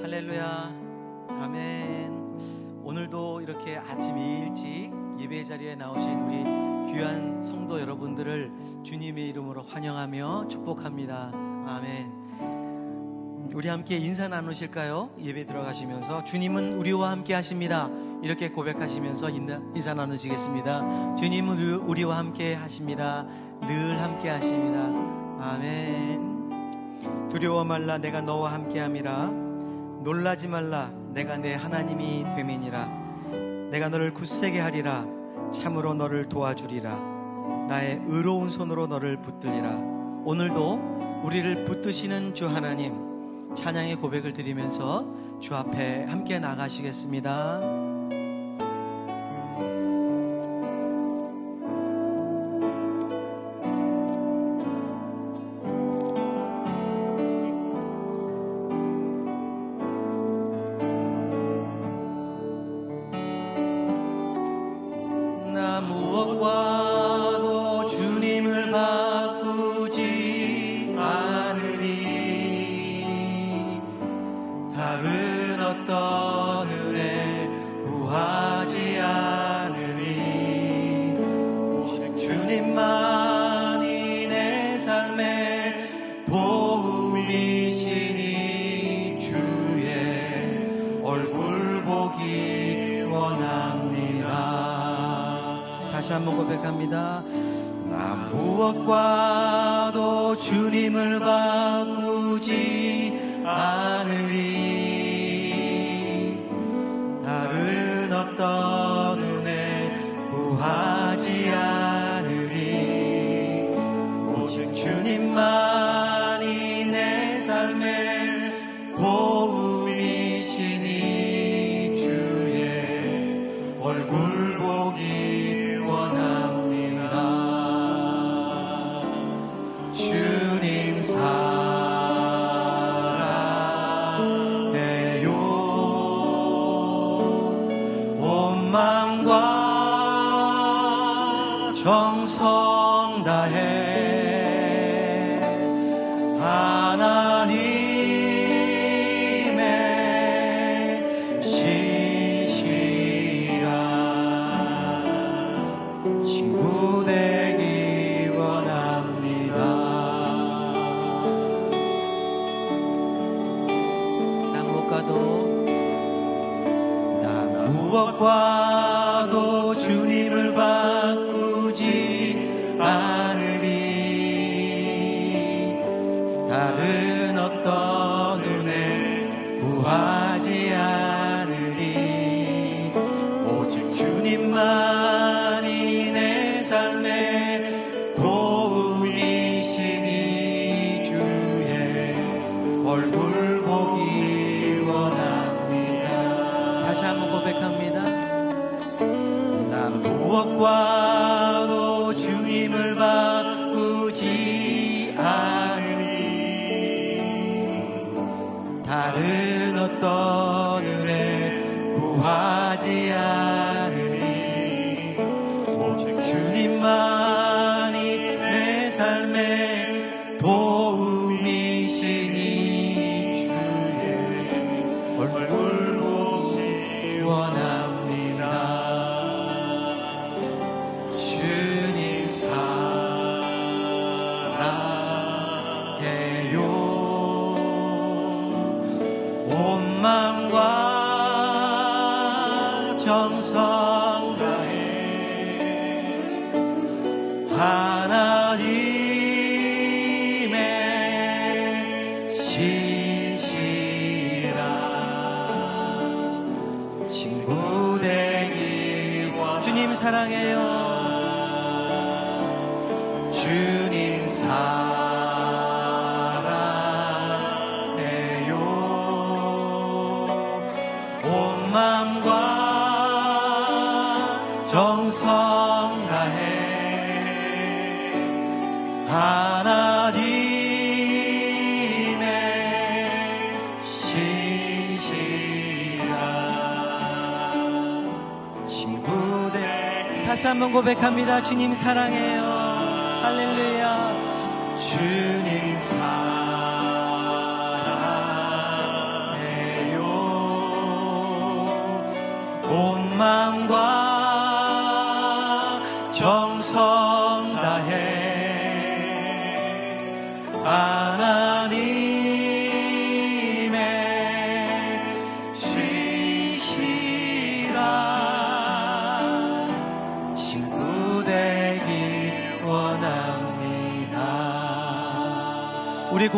할렐루야. 아멘. 오늘도 이렇게 아침 일찍 예배 자리에 나오신 우리 귀한 성도 여러분들을 주님의 이름으로 환영하며 축복합니다. 아멘. 우리 함께 인사 나누실까요? 예배 들어가시면서 주님은 우리와 함께 하십니다. 이렇게 고백하시면서 인사 나누시겠습니다. 주님은 우리와 함께 하십니다. 늘 함께 하십니다. 아멘. 두려워 말라 내가 너와 함께 함이라. 놀라지 말라 내가 내 하나님이 됨이니라. 내가 너를 굳세게 하리라. 참으로 너를 도와주리라. 나의 의로운 손으로 너를 붙들리라. 오늘도 우리를 붙드시는 주 하나님 찬양의 고백을 드리면서 주 앞에 함께 나가시겠습니다. 다시 한번 고백합니다. 나 무엇과도 주님을 바꾸지 않으리 다른 어떤 은혜 구하지 않으리 오직 주님만 무엇 않으리 다른 어떤 은혜 구하지 않으리. 오직 주님만이 내 삶의 도움이시니 주의 얼굴 보기 원합니다. 다시 한번 고백합니다. 무엇과 다른 어떤 은혜 구하지 정성 다해 하나님의 신시라 친구 되기 원 주님 사랑해요 하나님의 신시라 친구들 다시 한번 고백합니다. 주님 사랑해요. 할렐루야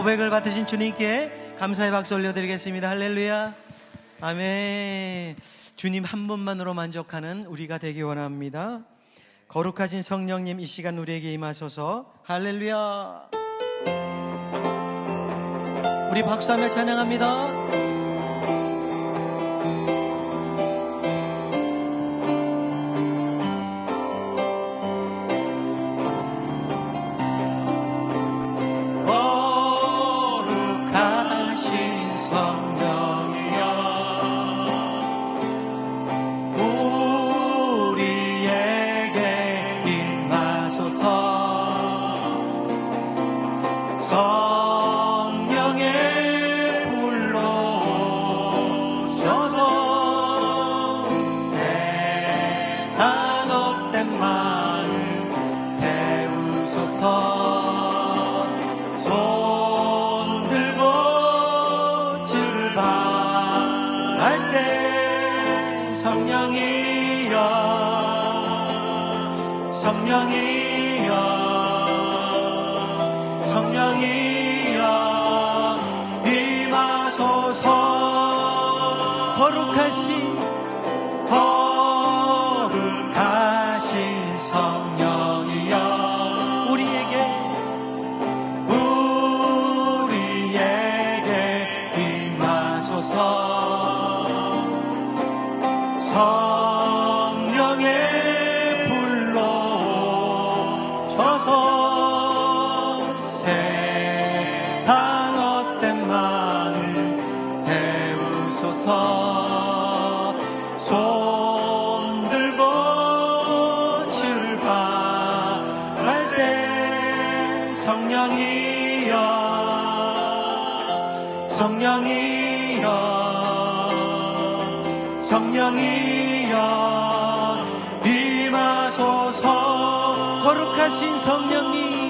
고백을 받으신 주님께 감사의 박수 올려드리겠습니다. 할렐루야. 아멘. 주님 한 분만으로 만족하는 우리가 되기 원합니다. 거룩하신 성령님 이 시간 우리에게 임하소서. 할렐루야. 우리 박수 하며 찬양합니다. 성령이여 성령이여 성령이여 임하소서 거룩하신 성 성령이여 성령이여 임하소서. 거룩하신 성령님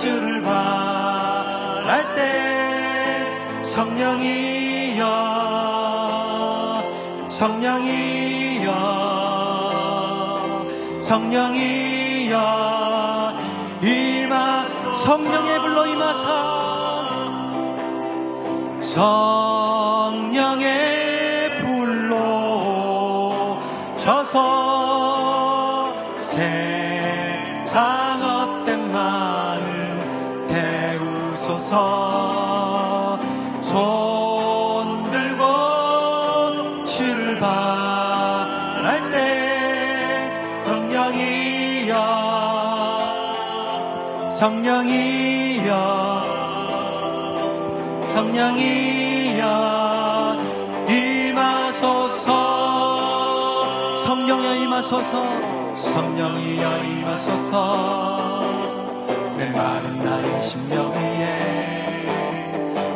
들고 출발할 때 성령이여 성령이여 성령이여 임하 성령의 불로 임하사 성 출발할 때 성령이여 성령이여 성령이여 임하소서. 성령이여 임하소서. 성령이여 임하소서. 메마른 나의 심령 위에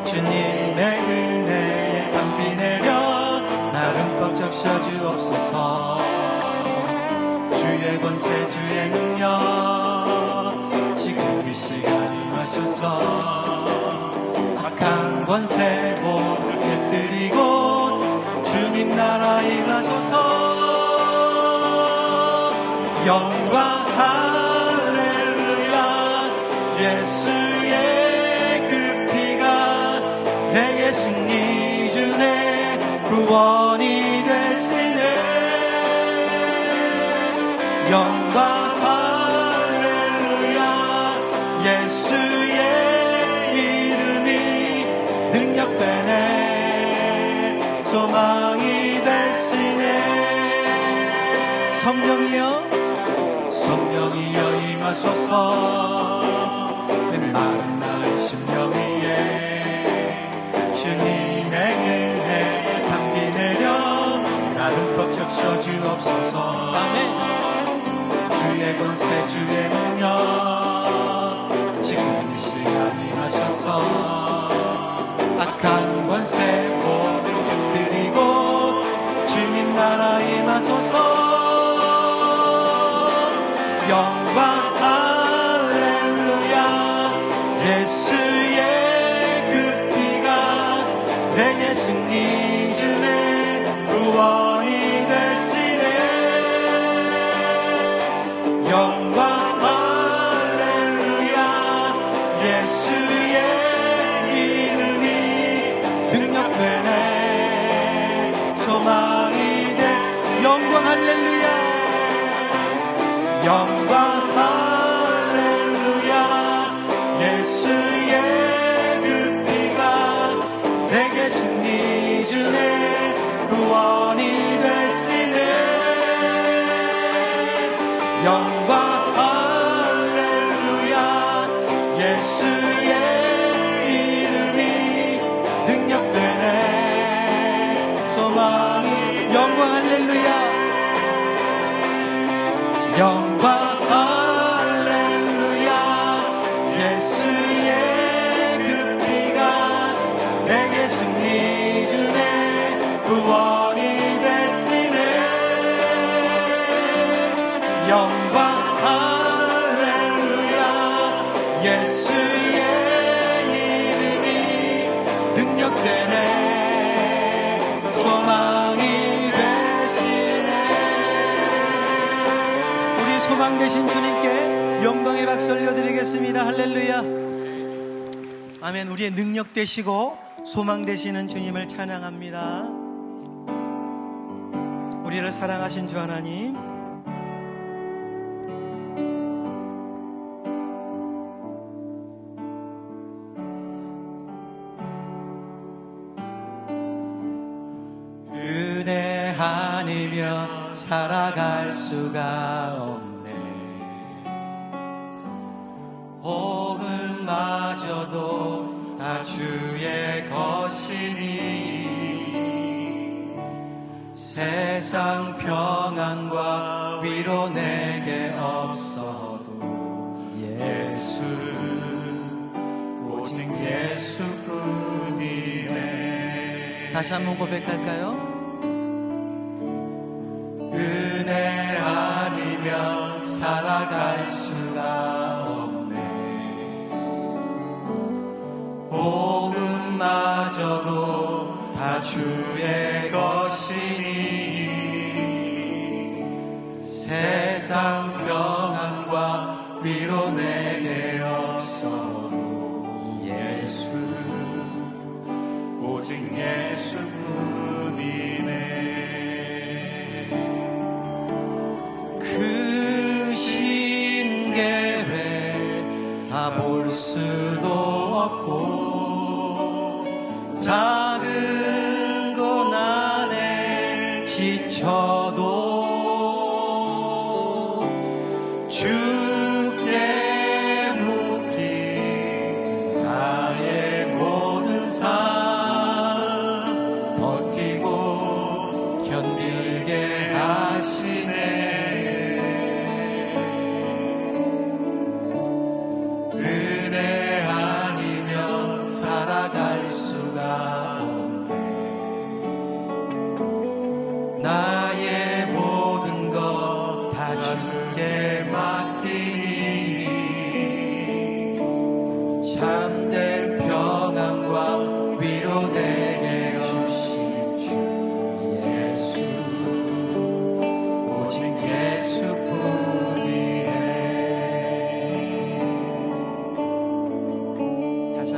주님 꽉 적셔주옵소서 주의 권세 주의 능력 지금 이 시간 임하셔서 악한 권세 모두 깨뜨리고 주님 나라 임하소서 영광 할렐루야. 예수의 그 피가 내게 승리 주네. 구원 성령이여 임하소서. 메마른 나의 심령 위에 주님의 은혜 담비 내려 나를 벅적 셔주옵소서. 아멘. 주의 권세 주의 능력 지금 이 시간 임하셔서. 악한 권세 모든 격들이고 주님 나라 임하소서 영광 할렐루야. 예수 영 아멘. 우리의 능력 되시고 소망 되시는 주님을 찬양합니다. 우리를 사랑하신 주 하나님. 은혜 아니면 살아갈 수가 다시 한번 고백할까요? 오직 예수뿐이네 크신 계획 다볼 수도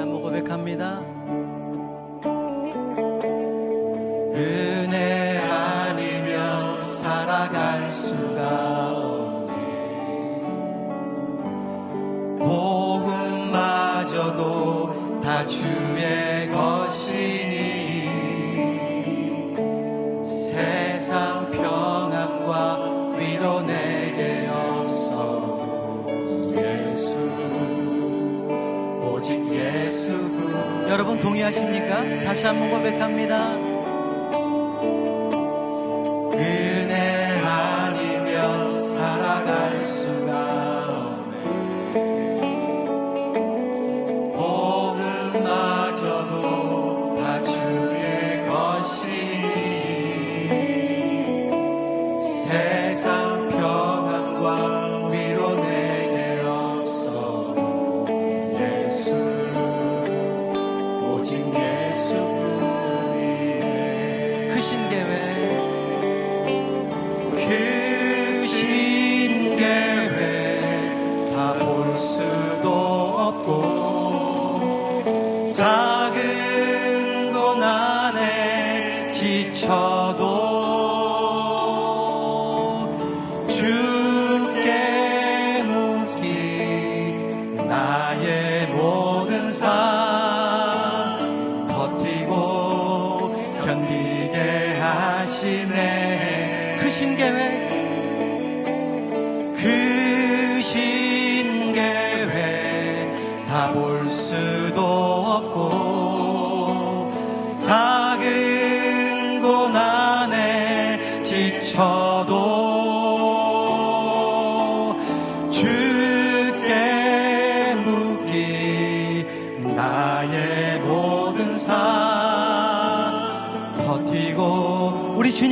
한번 고백합니다. 은혜 아니면 살아갈 수가 없네 복음마저도 다 주 동의하십니까? 다시 한번 고백합니다.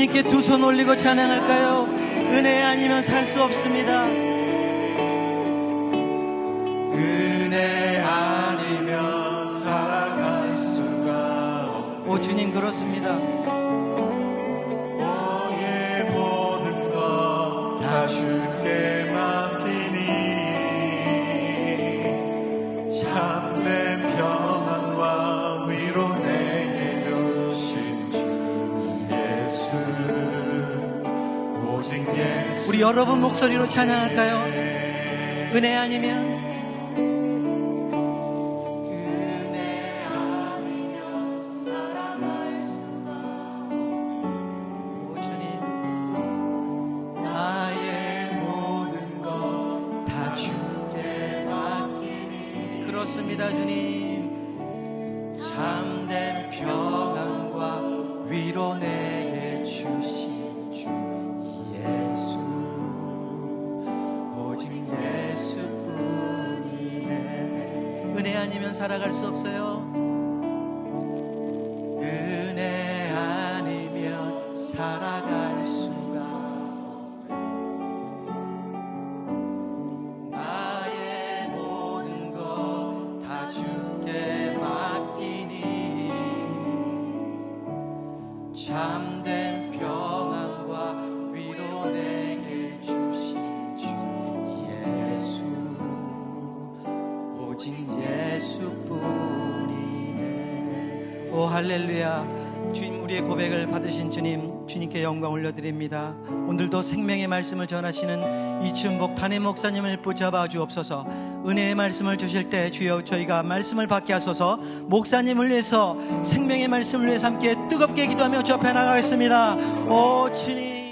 주님께 두 손 올리고 찬양할까요? 은혜 아니면 살 수 없습니다. 은혜 아니면 살아갈 수가 없네 오 주님 그렇습니다. 여러분 목소리로 찬양할까요? 은혜 아니면 그렇습니다 주님. 참된 평안과 위로 내 살아갈 수 없어요. 은혜 아니면 살아갈 수가 나의 모든 것 다 주께 맡기니 참된 할렐루야. 주님 우리의 고백을 받으신 주님 주님께 영광 올려드립니다. 오늘도 생명의 말씀을 전하시는 이춘복 단임 목사님을 붙잡아 주옵소서. 은혜의 말씀을 주실 때 주여 저희가 말씀을 받게 하소서. 목사님을 위해서 생명의 말씀을 위해서 함께 뜨겁게 기도하며 주 앞에 나가겠습니다. 오 주님